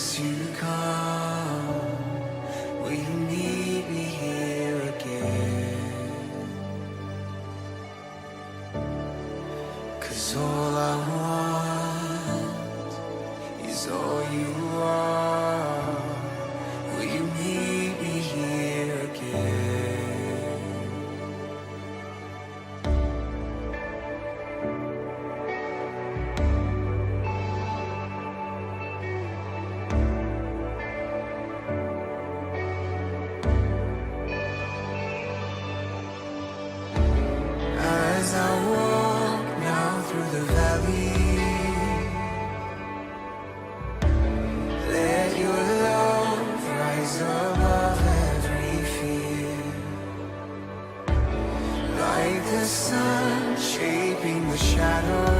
guess you can't. Sun shaping the shadow.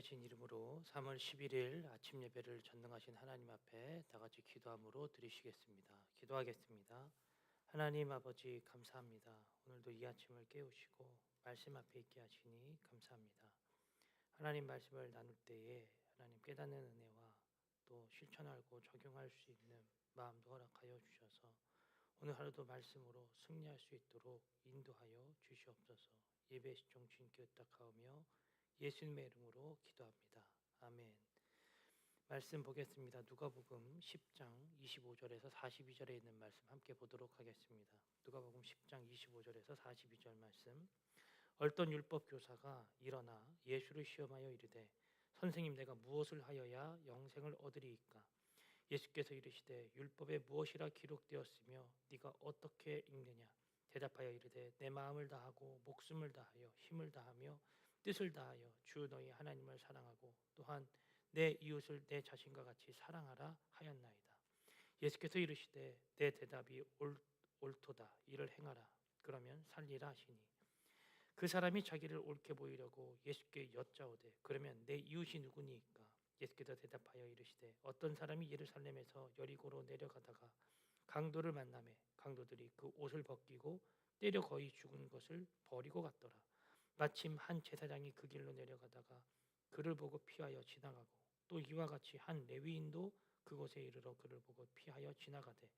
귀하신 이름으로 3월 11일 아침 예배를 전능하신 하나님 앞에 다 같이 기도함으로 드리시겠습니다. 기도하겠습니다. 하나님 아버지 감사합니다. 오늘도 이 아침을 깨우시고 말씀 앞에 있게 하시니 감사합니다. 하나님 말씀을 나눌 때에 하나님 깨닫는 은혜와 또 실천하고 적용할 수 있는 마음도 허락하여 주셔서 오늘 하루도 말씀으로 승리할 수 있도록 인도하여 주시옵소서. 예배 시청 주님께 의탁하오며 예수님의 이름으로 기도합니다. 아멘. 말씀 보겠습니다. 누가복음 10장 25절에서 42절에 있는 말씀 함께 보도록 하겠습니다. 누가복음 10장 25절에서 42절 말씀. 어떤 율법 교사가 일어나 예수를 시험하여 이르되 선생님 내가 무엇을 하여야 영생을 얻으리이까 예수께서 이르시되 율법에 무엇이라 기록되었으며 네가 어떻게 읽느냐 대답하여 이르되 내 마음을 다하고 목숨을 다하여 힘을 다하며 뜻을 다하여 주 너희 하나님을 사랑하고 또한 내 이웃을 내 자신과 같이 사랑하라 하였나이다. 예수께서 이르시되 내 대답이 옳, 옳도다. 이를 행하라. 그러면 살리라 하시니. 그 사람이 자기를 옳게 보이려고 예수께 여짜오되 그러면 내 이웃이 누구니이까? 예수께서 대답하여 이르시되 어떤 사람이 예루살렘에서 여리고로 내려가다가 강도를 만나매 강도들이 그 옷을 벗기고 때려 거의 죽은 것을 버리고 갔더라 마침 한 제사장이 그 길로 내려가다가 그를 보고 피하여 지나가고 또 이와 같이 한 레위인도 그곳에 이르러 그를 보고 피하여 지나가되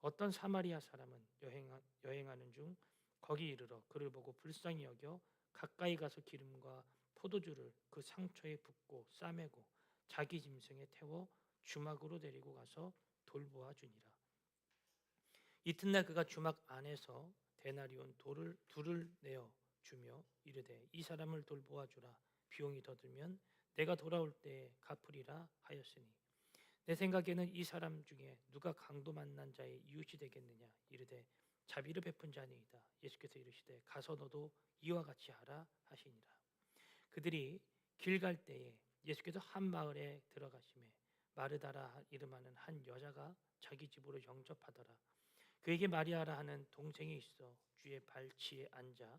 어떤 사마리아 사람은 여행하, 여행하는 중 거기 이르러 그를 보고 불쌍히 여겨 가까이 가서 기름과 포도주를 그 상처에 붓고 싸매고 자기 짐승에 태워 주막으로 데리고 가서 돌보아 주니라. 이튿날 그가 주막 안에서 데나리온 돌을 둘을 내어 주며 이르되 이 사람을 돌보아 주라. 비용이 더 들면 내가 돌아올 때에 갚으리라 하였으니 내 생각에는 이 사람 중에 누가 강도 만난 자의 이웃이 되겠느냐? 이르되 자비를 베푼 자니이다. 예수께서 이르시되 가서 너도 이와 같이 하라 하시니라. 그들이 길 갈 때에 예수께서 한 마을에 들어가심에 마르다라 이름하는 한 여자가 자기 집으로 영접하더라. 그에게 마리아라 하는 동생이 있어 주의 발치에 앉아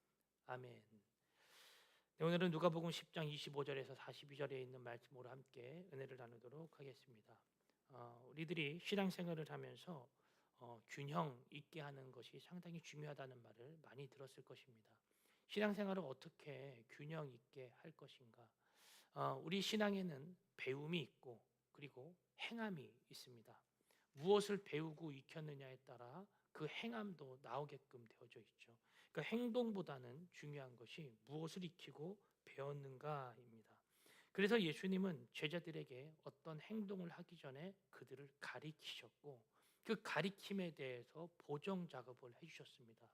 아멘. 네, 오늘은 누가복음 10장 25절에서 42절에 있는 말씀으로 함께 은혜를 나누도록 하겠습니다. 어, 우리들이 신앙생활을 하면서 어, 균형 있게 하는 것이 상당히 중요하다는 말을 많이 들었을 것입니다. 신앙생활을 어떻게 균형 있게 할 것인가? 어, 우리 신앙에는 배움이 있고 그리고 행함이 있습니다. 무엇을 배우고 익혔느냐에 따라 그 행함도 나오게끔 되어져 있죠. 그러니까 행동보다는 중요한 것이 무엇을 익히고 배웠는가입니다. 그래서 예수님은 제자들에게 어떤 행동을 하기 전에 그들을 가리키셨고 그 가리킴에 대해서 보정 작업을 해주셨습니다.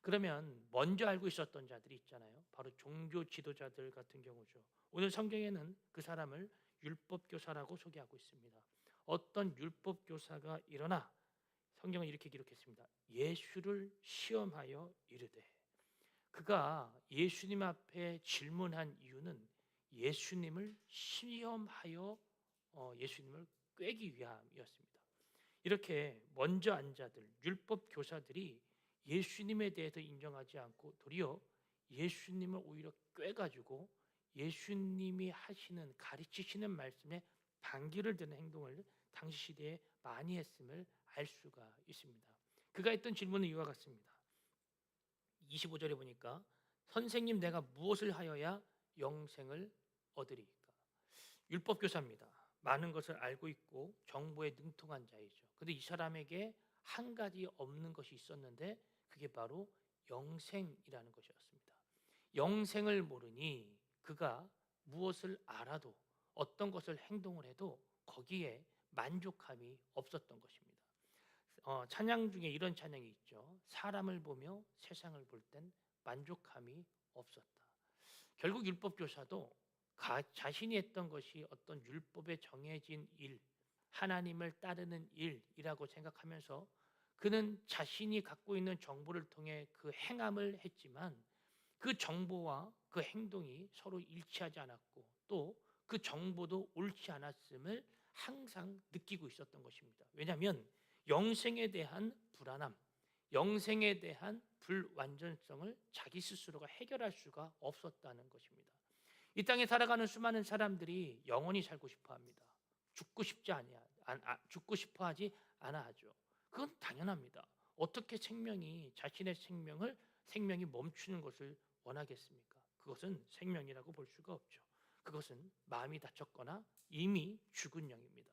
그러면 먼저 알고 있었던 자들이 있잖아요. 바로 종교 지도자들 같은 경우죠. 오늘 성경에는 그 사람을 율법 교사라고 소개하고 있습니다. 어떤 율법 교사가 일어나 성경은 이렇게 기록했습니다. 예수를 시험하여 이르되 그가 예수님 앞에 질문한 이유는 예수님을 시험하여 어, 예수님을 꿰기 위함이었습니다. 이렇게 먼저 앉아들 율법 교사들이 예수님에 대해서 인정하지 않고 도리어 예수님을 오히려 꿰가지고 예수님이 하시는 가르치시는 말씀에 반기를 드는 행동을 당시 시대에 많이 했음을 알 수가 있습니다. 그가 했던 질문은 이와 같습니다. 25절에 보니까 선생님 내가 무엇을 하여야 영생을 얻으리까? 율법 교사입니다. 많은 것을 알고 있고 정보에 능통한 자이죠. 근데 이 사람에게 한 가지 없는 것이 있었는데 그게 바로 영생이라는 것이었습니다. 영생을 모르니 그가 무엇을 알아도 어떤 것을 행동을 해도 거기에 만족함이 없었던 것입니다. 어, 찬양 중에 이런 찬양이 있죠. 사람을 보며 세상을 볼 땐 만족함이 없었다. 결국 율법 교사도 가, 자신이 했던 것이 어떤 율법에 정해진 일, 하나님을 따르는 일이라고 생각하면서 그는 자신이 갖고 있는 정보를 통해 그 행함을 했지만 그 정보와 그 행동이 서로 일치하지 않았고 또 그 정보도 옳지 않았음을 항상 느끼고 있었던 것입니다. 왜냐하면 영생에 대한 불안함, 영생에 대한 불완전성을 자기 스스로가 해결할 수가 없었다는 것입니다. 이 땅에 살아가는 수많은 사람들이 영원히 살고 싶어 합니다. 죽고 싶지 아니야. 안- 아, 죽고 싶어 하지 않아 하죠. 그건 당연합니다. 어떻게 생명이 자신의 생명을 생명이 멈추는 것을 원하겠습니까? 그것은 생명이라고 볼 수가 없죠. 그것은 마음이 다쳤거나 이미 죽은 영입니다.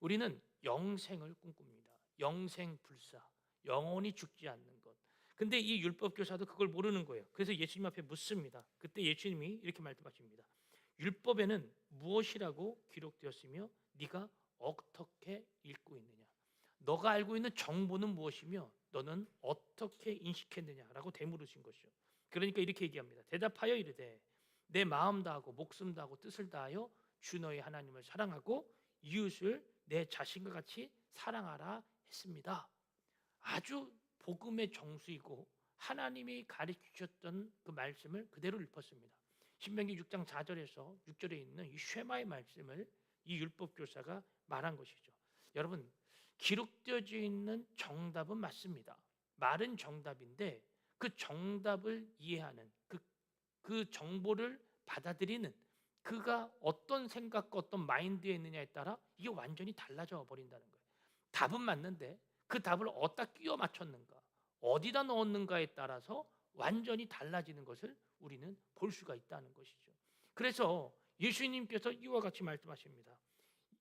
우리는 영생을 꿈꿉니다. 영생 불사, 영원히 죽지 않는 것. 근데 이 율법 교사도 그걸 모르는 거예요. 그래서 예수님 앞에 묻습니다. 그때 예수님이 이렇게 말씀하십니다. 율법에는 무엇이라고 기록되었으며 네가 어떻게 읽고 있느냐? 너가 알고 있는 정보는 무엇이며 너는 어떻게 인식했느냐라고 되물으신 것이죠. 그러니까 이렇게 얘기합니다. 대답하여 이르되 내 마음 다하고 목숨 다하고 뜻을 다하여 주 너의 하나님을 사랑하고 이웃을 내 자신과 같이 사랑하라 했습니다. 아주 복음의 정수이고 하나님이 가르치셨던 그 말씀을 그대로 읊었습니다. 신명기 6장 4절에서 6절에 있는 이 쉐마의 말씀을 이 율법 교사가 말한 것이죠. 여러분 기록되어져 있는 정답은 맞습니다. 말은 정답인데 그 정답을 이해하는 그, 그 정보를 받아들이는 그가 어떤 생각과 어떤 마인드에 있느냐에 따라 이게 완전히 달라져 버린다는 거예요. 답은 맞는데 그 답을 어디다 끼워 맞췄는가, 어디다 넣었는가에 따라서 완전히 달라지는 것을 우리는 볼 수가 있다는 것이죠. 그래서 예수님께서 이와 같이 말씀하십니다.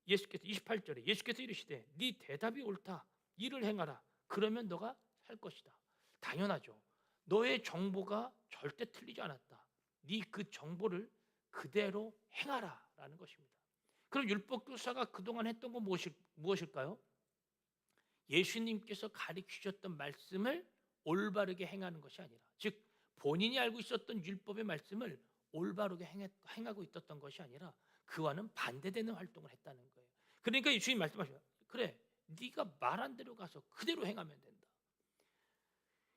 예수께서 28절에 예수께서 이르시되 네 대답이 옳다. 이를 행하라. 그러면 너가 살 것이다. 당연하죠. 너의 정보가 절대 틀리지 않았다. 네 그 정보를 그대로 행하라라는 것입니다. 그럼 율법 교사가 그동안 했던 건 무엇일, 무엇일까요? 예수님께서 가르치셨던 말씀을 올바르게 행하는 것이 아니라 즉 본인이 알고 있었던 율법의 말씀을 올바르게 행하고 있었던 것이 아니라 그와는 반대되는 활동을 했다는 거예요. 그러니까 예수님 말씀하셔요. 그래, 네가 말한 대로 가서 그대로 행하면 된다.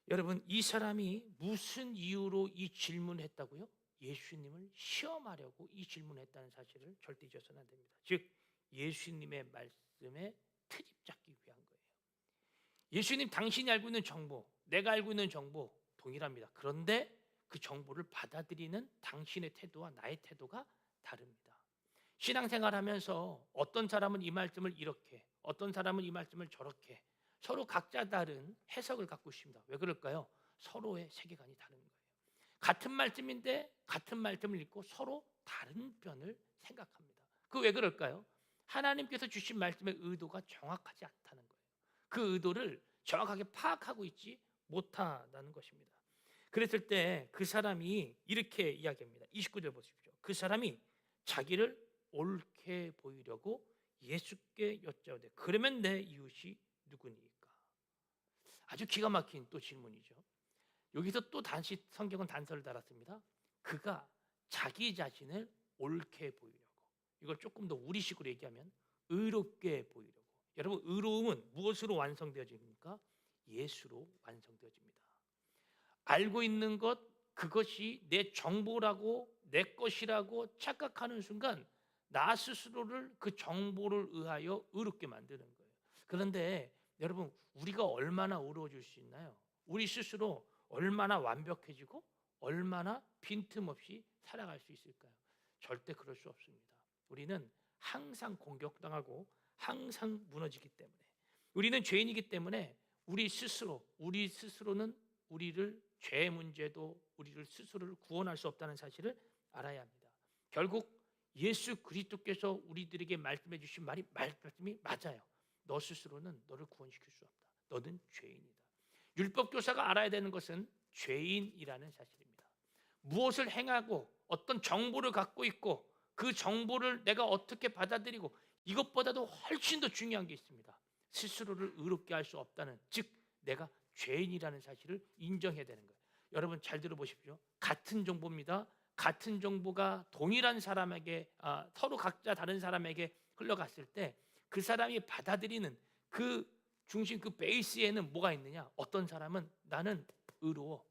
여러분, 이 사람이 무슨 이유로 이 질문을 했다고요? 예수님을 시험하려고 이 질문을 했다는 사실을 절대 잊어서는 안 됩니다. 즉, 예수님의 말씀에 트집 잡기 거예요. 예수님 당신이 알고 있는 정보, 내가 알고 있는 정보 동일합니다. 그런데 그 정보를 받아들이는 당신의 태도와 나의 태도가 다릅니다. 신앙생활 하면서 어떤 사람은 이 말씀을 이렇게, 어떤 사람은 이 말씀을 저렇게 서로 각자 다른 해석을 갖고 있습니다. 왜 그럴까요? 서로의 세계관이 다른 거예요. 같은 말씀인데 같은 말씀을 읽고 서로 다른 편을 생각합니다. 그 왜 그럴까요? 하나님께서 주신 말씀의 의도가 정확하지 않다는 거예요. 그 의도를 정확하게 파악하고 있지 못하다는 것입니다. 그랬을 때 그 사람이 이렇게 이야기합니다. 29절 보십시오. 그 사람이 자기를 옳게 보이려고 예수께 여짜오되 그러면 내 이웃이 누구니까? 아주 기가 막힌 또 질문이죠. 여기서 또 다시 성경은 단서를 달았습니다. 그가 자기 자신을 옳게 보이려고. 이걸 조금 더 우리식으로 얘기하면 의롭게 보이려고. 여러분 의로움은 무엇으로 완성되어집니까? 예수로 완성되어집니다. 알고 있는 것 그것이 내 정보라고 내 것이라고 착각하는 순간 나 스스로를 그 정보를 의하여 의롭게 만드는 거예요. 그런데 여러분 우리가 얼마나 의로워질 수 있나요? 우리 스스로 얼마나 완벽해지고 얼마나 빈틈없이 살아갈 수 있을까요? 절대 그럴 수 없습니다. 우리는 항상 공격당하고 항상 무너지기 때문에 우리는 죄인이기 때문에 우리 스스로 우리 스스로는 우리를 죄의 문제도 우리를 스스로를 구원할 수 없다는 사실을 알아야 합니다. 결국 예수 그리스도께서 우리들에게 말씀해 주신 말이 말씀이 맞아요. 너 스스로는 너를 구원시킬 수 없다. 너는 죄인이다. 율법 교사가 알아야 되는 것은 죄인이라는 사실입니다. 무엇을 행하고 어떤 정보를 갖고 있고 그 정보를 내가 어떻게 받아들이고 이것보다도 훨씬 더 중요한 게 있습니다. 스스로를 의롭게 할 수 없다는 즉 내가 죄인이라는 사실을 인정해야 되는 거예요. 여러분 잘 들어보십시오. 같은 정보입니다. 같은 정보가 동일한 사람에게 아, 서로 각자 다른 사람에게 흘러갔을 때 그 사람이 받아들이는 그 중심 그 베이스에는 뭐가 있느냐? 어떤 사람은 나는 의로워.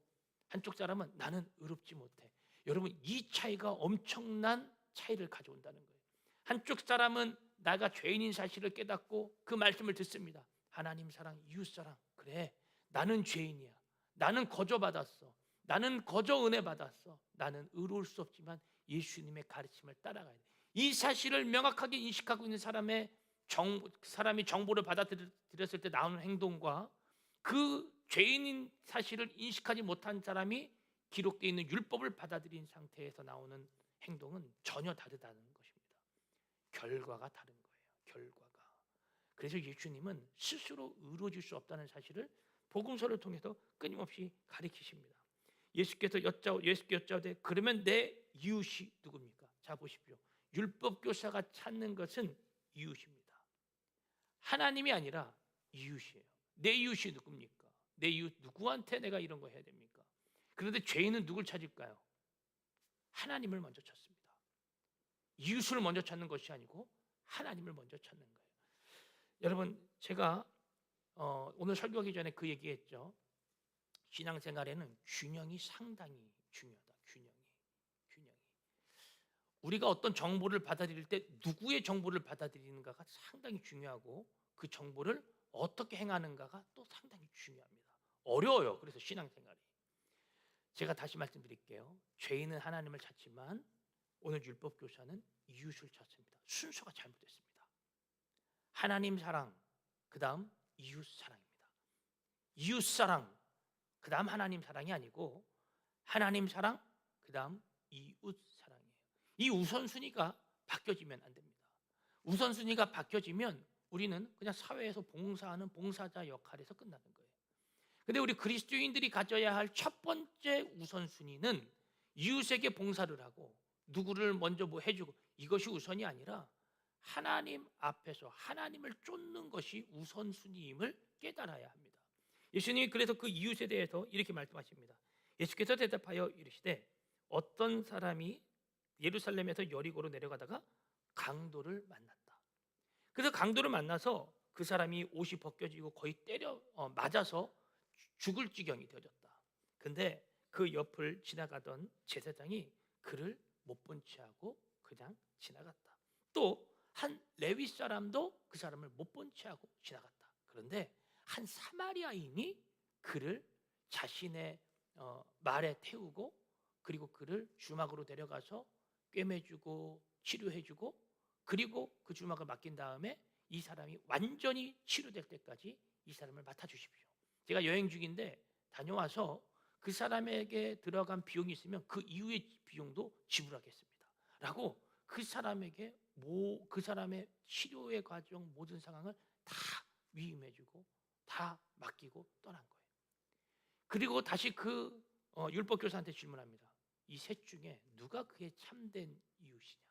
한쪽 사람은 나는 의롭지 못해. 여러분 이 차이가 엄청난 차이를 가져온다는 거예요. 한쪽 사람은 나가 죄인인 사실을 깨닫고 그 말씀을 듣습니다. 하나님 사랑, 이웃 사랑. 그래, 나는 죄인이야. 나는 거저 받았어. 나는 거저 은혜 받았어. 나는 의로울 수 없지만 예수님의 가르침을 따라가야 돼. 이 사실을 명확하게 인식하고 있는 사람의 정, 사람이 정보를 받아들였을 때 나오는 행동과 그 죄인인 사실을 인식하지 못한 사람이 기록되어 있는 율법을 받아들인 상태에서 나오는 행동은 전혀 다르다는. 결과가 다른 거예요. 결과가. 그래서 예수님은 스스로 의로질 수 없다는 사실을 복음서를 통해서 끊임없이 가리키십니다. 예수께서 여짜 예수께 여짜오되 그러면 내 이웃이 누굽니까? 자 보십시오. 율법 교사가 찾는 것은 이웃입니다. 하나님이 아니라 이웃이에요. 내 이웃이 누굽니까? 내 이웃 누구한테 내가 이런 거 해야 됩니까? 그런데 죄인은 누굴 찾을까요? 하나님을 먼저 찾습니다. 이웃을 먼저 찾는 것이 아니고 하나님을 먼저 찾는 거예요. 여러분 제가 어, 오늘 설교하기 전에 그 얘기했죠. 신앙생활에는 균형이 상당히 중요하다. 균형이 균형이 우리가 어떤 정보를 받아들일 때 누구의 정보를 받아들이는가가 상당히 중요하고 그 정보를 어떻게 행하는가가 또 상당히 중요합니다. 어려워요. 그래서 신앙생활이 제가 다시 말씀드릴게요. 죄인은 하나님을 찾지만 오늘 율법 교사는 이웃을 찾습니다. 순서가 잘못됐습니다. 하나님 사랑, 그 다음 이웃 사랑입니다. 이웃 사랑, 그 다음 하나님 사랑이 아니고 하나님 사랑, 그 다음 이웃 사랑이에요. 이 우선순위가 바뀌어지면 안 됩니다. 우선순위가 바뀌어지면 우리는 그냥 사회에서 봉사하는 봉사자 역할에서 끝나는 거예요. 근데 우리 그리스도인들이 가져야 할 첫 번째 우선순위는 이웃에게 봉사를 하고 누구를 먼저 뭐 해주고 이것이 우선이 아니라 하나님 앞에서 하나님을 쫓는 것이 우선순위임을 깨달아야 합니다. 예수님이 그래서 그 이웃에 대해서 이렇게 말씀하십니다. 예수께서 대답하여 이르시되 어떤 사람이 예루살렘에서 여리고로 내려가다가 강도를 만났다. 그래서 강도를 만나서 그 사람이 옷이 벗겨지고 거의 때려 어, 맞아서 죽을 지경이 되어졌다. 근데 그 옆을 지나가던 제사장이 그를 못본 채하고 그냥 지나갔다. 또 한 레위 사람도 그 사람을 못본 채하고 지나갔다. 그런데 한 사마리아인이 그를 자신의 어, 말에 태우고 그리고 그를 주막으로 데려가서 꿰매주고 치료해주고 그리고 그 주막을 맡긴 다음에 이 사람이 완전히 치료될 때까지 이 사람을 맡아주십시오. 제가 여행 중인데 다녀와서 그 사람에게 들어간 비용이 있으면 그 이후의 비용도 지불하겠습니다. 라고 그 사람에게 모, 그 사람의 치료의 과정 모든 상황을 다 위임해주고 다 맡기고 떠난 거예요. 그리고 다시 그 어, 율법 교사한테 질문합니다. 이 셋 중에 누가 그의 참된 이웃이냐?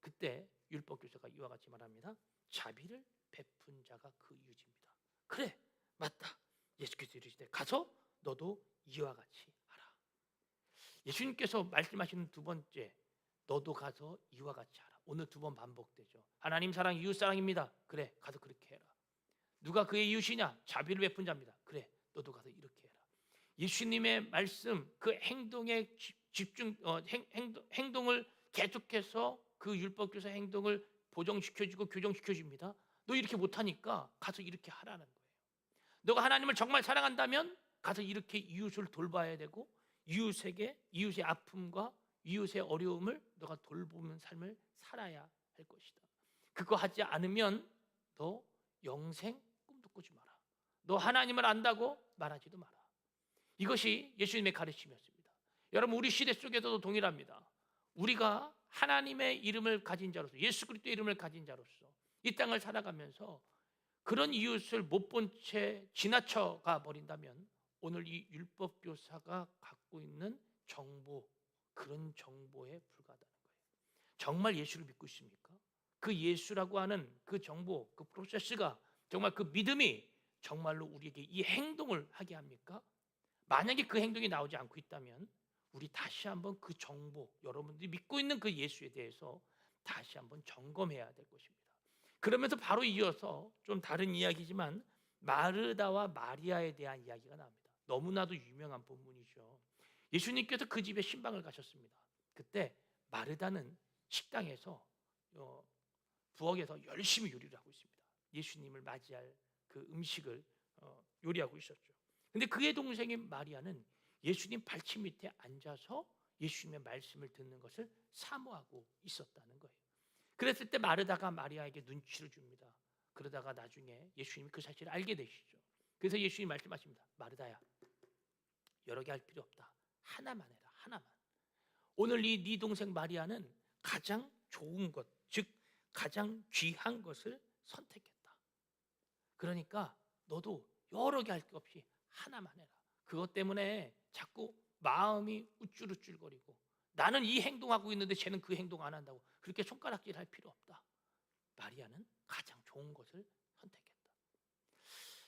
그때 율법 교사가 이와 같이 말합니다. 자비를 베푼 자가 그 이웃입니다. 그래, 맞다. 예수께서 이르시되 가서 너도 이와 같이 하라. 예수님께서 말씀하시는 두 번째, 너도 가서 이와 같이 하라. 오늘 두 번 반복되죠. 하나님 사랑, 이웃 사랑입니다. 그래, 가서 그렇게 해라. 누가 그의 이웃이냐? 자비를 베푼 자입니다. 그래, 너도 가서 이렇게 해라. 예수님의 말씀, 그 행동에 집- 집중, 어, 행, 행동, 행동을 계속해서 그 율법 교사 행동을 보정시켜주고 교정시켜줍니다. 너 이렇게 못하니까 가서 이렇게 하라는 거예요. 너가 하나님을 정말 사랑한다면 가서 이렇게 이웃을 돌봐야 되고 이웃에게 이웃의 아픔과 이웃의 어려움을 너가 돌보는 삶을 살아야 할 것이다. 그거 하지 않으면 너 영생 꿈도 꾸지 마라. 너 하나님을 안다고 말하지도 마라. 이것이 예수님의 가르침이었습니다. 여러분 우리 시대 속에서도 동일합니다. 우리가 하나님의 이름을 가진 자로서 예수 그리스도의 이름을 가진 자로서 이 땅을 살아가면서 그런 이웃을 못 본 채 지나쳐가 버린다면 오늘 이 율법 교사가 갖고 있는 정보 그런 정보에 불과하다는 거예요. 정말 예수를 믿고 있습니까? 그 예수라고 하는 그 정보, 그 프로세스가 정말 그 믿음이 정말로 우리에게 이 행동을 하게 합니까? 만약에 그 행동이 나오지 않고 있다면 우리 다시 한번 그 정보, 여러분들이 믿고 있는 그 예수에 대해서 다시 한번 점검해야 될 것입니다. 그러면서 바로 이어서 좀 다른 이야기지만 마르다와 마리아에 대한 이야기가 나옵니다. 너무나도 유명한 본문이죠. 예수님께서 그 집에 신방을 가셨습니다. 그때 마르다는 식당에서 어, 부엌에서 열심히 요리를 하고 있습니다. 예수님을 맞이할 그 음식을 어, 요리하고 있었죠. 근데 그의 동생인 마리아는 예수님 발치 밑에 앉아서 예수님의 말씀을 듣는 것을 사모하고 있었다는 거예요. 그랬을 때 마르다가 마리아에게 눈치를 줍니다. 그러다가 나중에 예수님이 그 사실을 알게 되시죠. 그래서 예수님이 말씀하십니다. 마르다야, 여러 개 할 필요 없다. 하나만 해라. 하나만. 오늘 이 네 동생 마리아는 가장 좋은 것, 즉 가장 귀한 것을 선택했다. 그러니까 너도 여러 개 할 게 없이 하나만 해라. 그것 때문에 자꾸 마음이 우쭐우쭐거리고 나는 이 행동하고 있는데 쟤는 그 행동 안 한다고 그렇게 손가락질 할 필요 없다. 마리아는 가장 좋은 것을.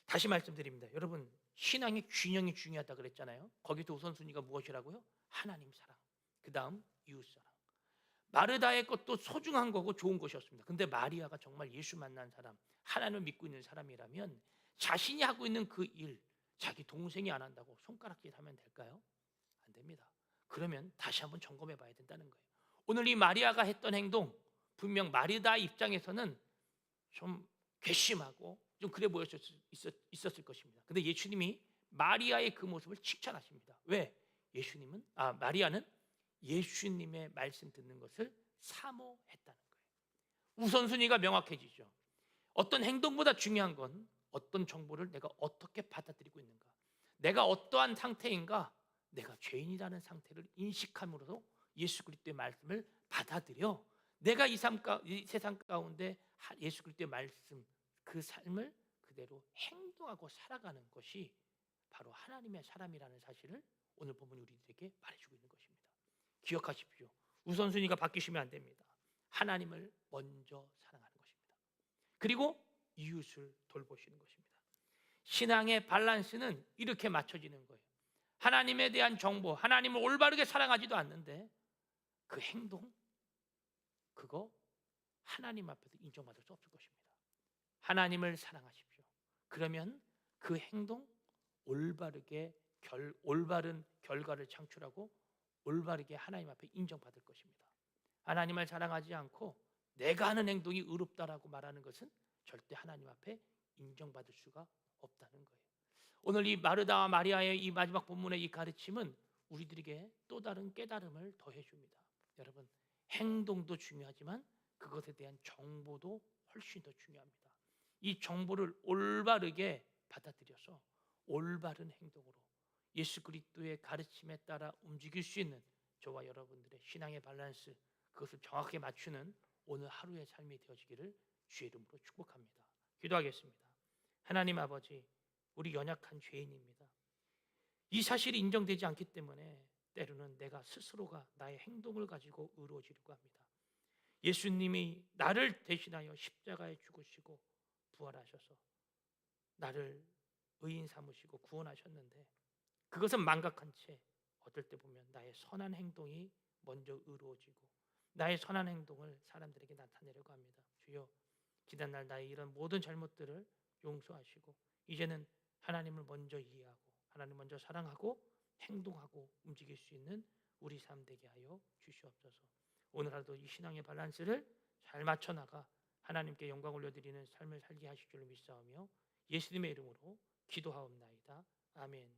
다시 말씀드립니다. 여러분 신앙의 균형이 중요하다 그랬잖아요. 거기서 우선순위가 무엇이라고요? 하나님 사랑. 그 다음 이웃 사랑. 마르다의 것도 소중한 거고 좋은 것이었습니다. 근데 마리아가 정말 예수 만난 사람, 하나님을 믿고 있는 사람이라면 자신이 하고 있는 그 일, 자기 동생이 안 한다고 손가락질 하면 될까요? 안 됩니다. 그러면 다시 한번 점검해 봐야 된다는 거예요. 오늘 이 마리아가 했던 행동, 분명 마리다 입장에서는 좀 괘씸하고 좀 그래 보였을 수 있었, 있었 을 것입니다. 근데 예수님이 마리아의 그 모습을 칭찬하십니다. 왜? 예수님은 아 마리아는 예수님의 말씀 듣는 것을 사모했다는 거예요. 우선순위가 명확해지죠. 어떤 행동보다 중요한 건 어떤 정보를 내가 어떻게 받아들이고 있는가. 내가 어떠한 상태인가. 내가 죄인이라는 상태를 인식함으로써 예수 그리스도의 말씀을 받아들여 내가 이, 삶, 가- 이 세상 가운데 하- 예수 그리스도의 말씀 그 삶을 그대로 행동하고 살아가는 것이 바로 하나님의 사람이라는 사실을 오늘 본문이 우리들에게 말해주고 있는 것입니다. 기억하십시오. 우선순위가 바뀌시면 안 됩니다. 하나님을 먼저 사랑하는 것입니다. 그리고 이웃을 돌보시는 것입니다. 신앙의 밸런스는 이렇게 맞춰지는 거예요. 하나님에 대한 정보, 하나님을 올바르게 사랑하지도 않는데 그 행동, 그거 하나님 앞에서 인정받을 수 없을 것입니다. 하나님을 사랑하십시오. 그러면 그 행동 올바르게 결, 올바른 결과를 창출하고 올바르게 하나님 앞에 인정받을 것입니다. 하나님을 사랑하지 않고 내가 하는 행동이 의롭다라고 말하는 것은 절대 하나님 앞에 인정받을 수가 없다는 거예요. 오늘 이 마르다와 마리아의 이 마지막 본문의 이 가르침은 우리들에게 또 다른 깨달음을 더해 줍니다. 여러분, 행동도 중요하지만 그것에 대한 정보도 훨씬 더 중요합니다. 이 정보를 올바르게 받아들여서 올바른 행동으로 예수 그리스도의 가르침에 따라 움직일 수 있는 저와 여러분들의 신앙의 밸런스 그것을 정확하게 맞추는 오늘 하루의 삶이 되어지기를 주의 이름으로 축복합니다. 기도하겠습니다. 하나님 아버지, 우리 연약한 죄인입니다. 이 사실이 인정되지 않기 때문에 때로는 내가 스스로가 나의 행동을 가지고 의로워지려고 합니다. 예수님이 나를 대신하여 십자가에 죽으시고 부활하셔서 나를 의인 삼으시고 구원하셨는데 그것은 망각한 채 어떨 때 보면 나의 선한 행동이 먼저 의로워지고 나의 선한 행동을 사람들에게 나타내려고 합니다. 주여 지난 날 나의 이런 모든 잘못들을 용서하시고 이제는 하나님을 먼저 이해하고 하나님 먼저 사랑하고 행동하고 움직일 수 있는 우리 삶 되게 하여 주시옵소서. 오늘 하루도 이 신앙의 밸런스를 잘 맞춰 나가 하나님께 영광 올려드리는 삶을 살게 하실 줄로 믿사오며 예수님의 이름으로 기도하옵나이다. 아멘.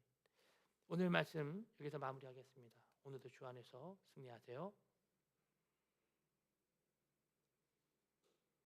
오늘 말씀 여기서 마무리하겠습니다. 오늘도 주 안에서 승리하세요.